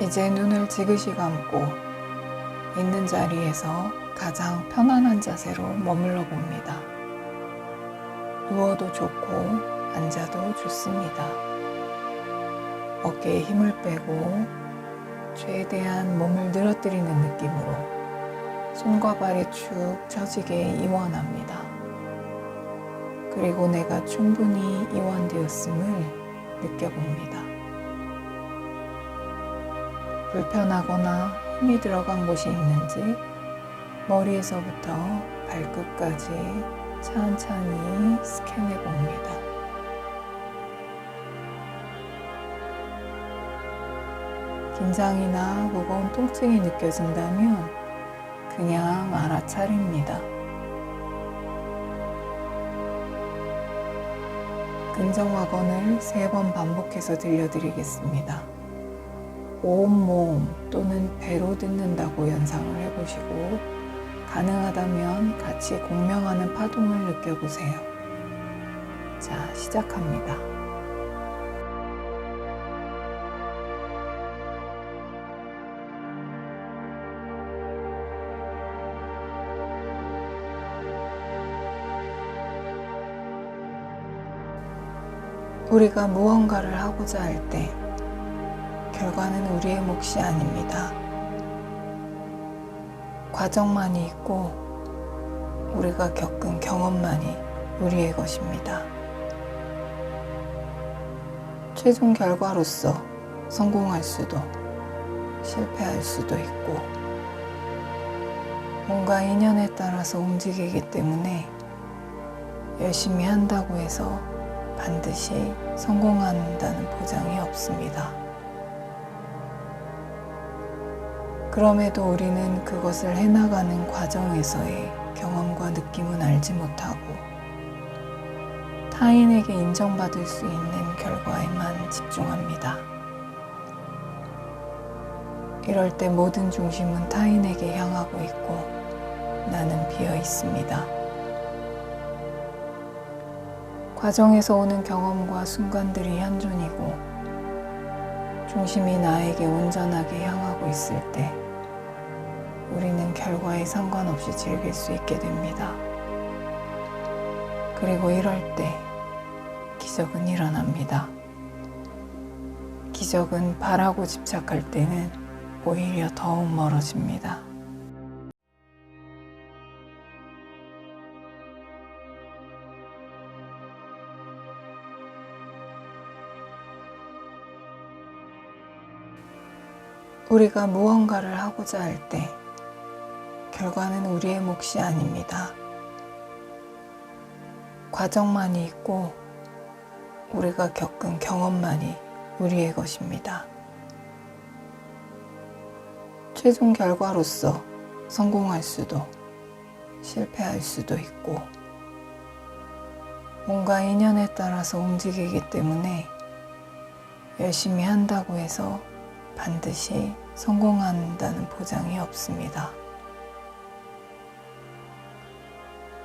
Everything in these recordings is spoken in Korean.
이제 눈을 지그시 감고 있는 자리에서 가장 편안한 자세로 머물러 봅니다. 누워도 좋고 앉아도 좋습니다. 어깨에 힘을 빼고 최대한 몸을 늘어뜨리는 느낌으로 손과 발이 축 처지게 이완합니다. 그리고 내가 충분히 이완되었음을 느껴봅니다. 불편하거나 힘이 들어간 곳이 있는지 머리에서부터 발끝까지 천천히 스캔해 봅니다. 긴장이나 무거운 통증이 느껴진다면 그냥 알아차립니다. 긍정확언을 세 번 반복해서 들려드리겠습니다. 온몸 또는 배로 듣는다고 연상을 해보시고 가능하다면 같이 공명하는 파동을 느껴보세요. 자, 시작합니다. 우리가 무언가를 하고자 할 때 결과는 우리의 몫이 아닙니다. 과정만이 있고 우리가 겪은 경험만이 우리의 것입니다. 최종 결과로서 성공할 수도 실패할 수도 있고 뭔가 인연에 따라서 움직이기 때문에 열심히 한다고 해서 반드시 성공한다는 보장이 없습니다. 그럼에도 우리는 그것을 해나가는 과정에서의 경험과 느낌은 알지 못하고 타인에게 인정받을 수 있는 결과에만 집중합니다. 이럴 때 모든 중심은 타인에게 향하고 있고 나는 비어 있습니다. 과정에서 오는 경험과 순간들이 현존이고 중심이 나에게 온전하게 향하고 있을 때 우리는 결과에 상관없이 즐길 수 있게 됩니다. 그리고 이럴 때 기적은 일어납니다. 기적은 바라고 집착할 때는 오히려 더욱 멀어집니다. 우리가 무언가를 하고자 할 때 결과는 우리의 몫이 아닙니다. 과정만이 있고 우리가 겪은 경험만이 우리의 것입니다. 최종 결과로서 성공할 수도 실패할 수도 있고 뭔가 인연에 따라서 움직이기 때문에 열심히 한다고 해서 반드시 성공한다는 보장이 없습니다.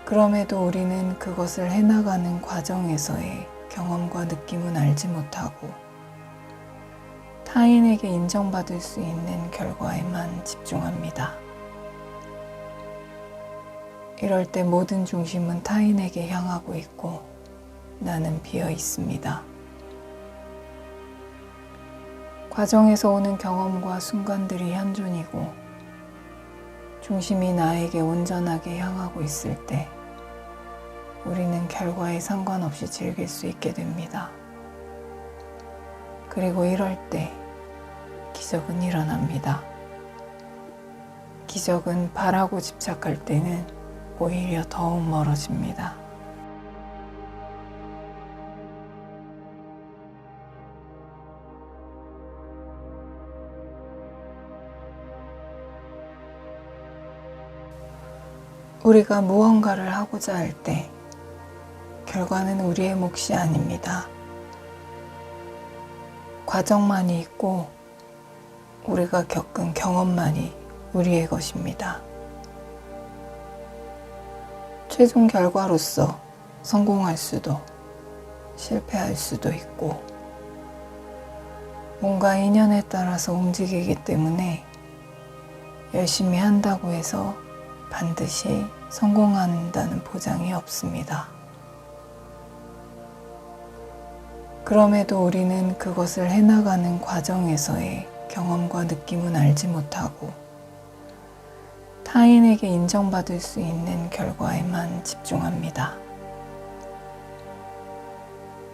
그럼에도 우리는 그것을 해나가는 과정에서의 경험과 느낌은 알지 못하고 타인에게 인정받을 수 있는 결과에만 집중합니다. 이럴 때 모든 중심은 타인에게 향하고 있고 나는 비어 있습니다. 과정에서 오는 경험과 순간들이 현존이고 중심이 나에게 온전하게 향하고 있을 때 우리는 결과에 상관없이 즐길 수 있게 됩니다. 그리고 이럴 때 기적은 일어납니다. 기적은 바라고 집착할 때는 오히려 더욱 멀어집니다. 우리가 무언가를 하고자 할 때 결과는 우리의 몫이 아닙니다. 과정만이 있고 우리가 겪은 경험만이 우리의 것입니다. 최종 결과로서 성공할 수도 실패할 수도 있고 뭔가 인연에 따라서 움직이기 때문에 열심히 한다고 해서 반드시 성공한다는 보장이 없습니다. 그럼에도 우리는 그것을 해나가는 과정에서의 경험과 느낌은 알지 못하고 타인에게 인정받을 수 있는 결과에만 집중합니다.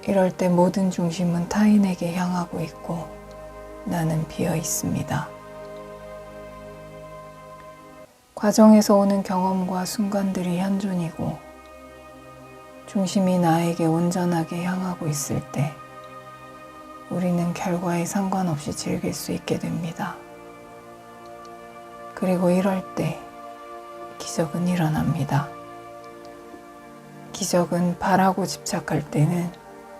이럴 때 모든 중심은 타인에게 향하고 있고 나는 비어 있습니다. 과정에서 오는 경험과 순간들이 현존이고 중심이 나에게 온전하게 향하고 있을 때 우리는 결과에 상관없이 즐길 수 있게 됩니다. 그리고 이럴 때 기적은 일어납니다. 기적은 바라고 집착할 때는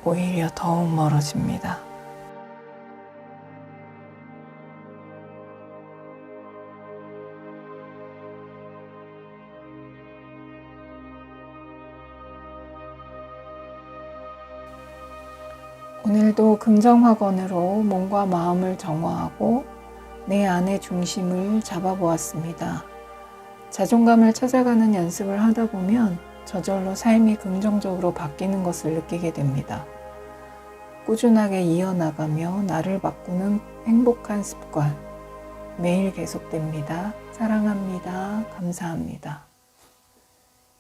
오히려 더욱 멀어집니다. 오늘도 긍정학원으로 몸과 마음을 정화하고 내 안의 중심을 잡아보았습니다. 자존감을 찾아가는 연습을 하다 보면 저절로 삶이 긍정적으로 바뀌는 것을 느끼게 됩니다. 꾸준하게 이어나가며 나를 바꾸는 행복한 습관 매일 계속됩니다. 사랑합니다. 감사합니다.